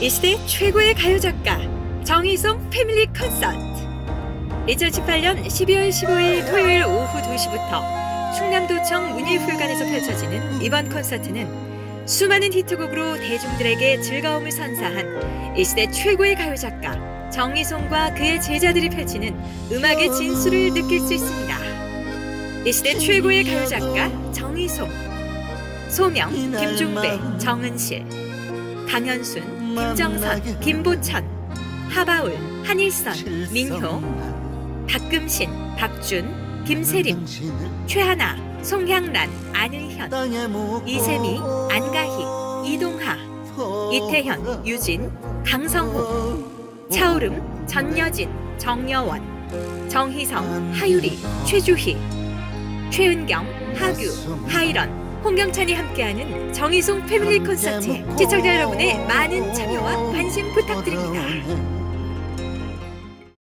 이 시대 최고의 가요 작가 정희송 패밀리 콘서트 2018년 12월 15일 토요일 오후 2시부터 충남도청 문일회관에서 펼쳐지는 이번 콘서트는 수많은 히트곡으로 대중들에게 즐거움을 선사한 이 시대 최고의 가요 작가 정희송과 그의 제자들이 펼치는 음악의 진수를 느낄 수 있습니다. 이 시대 최고의 가요 작가 정희송 소명 김종배 정은실 강현순 김정선 김보천 하바울 한일선 민효 박금신 박준 김세림 최하나 송향란 안의현 이세미 안가희 이동하 이태현 유진 강성호 차오름 전여진 정여원 정희성 하유리 최주희 최은경 하규 하이런 홍경찬이 함께하는 정희송 패밀리 콘서트에 시청자 여러분의 많은 참여와 관심 부탁드립니다.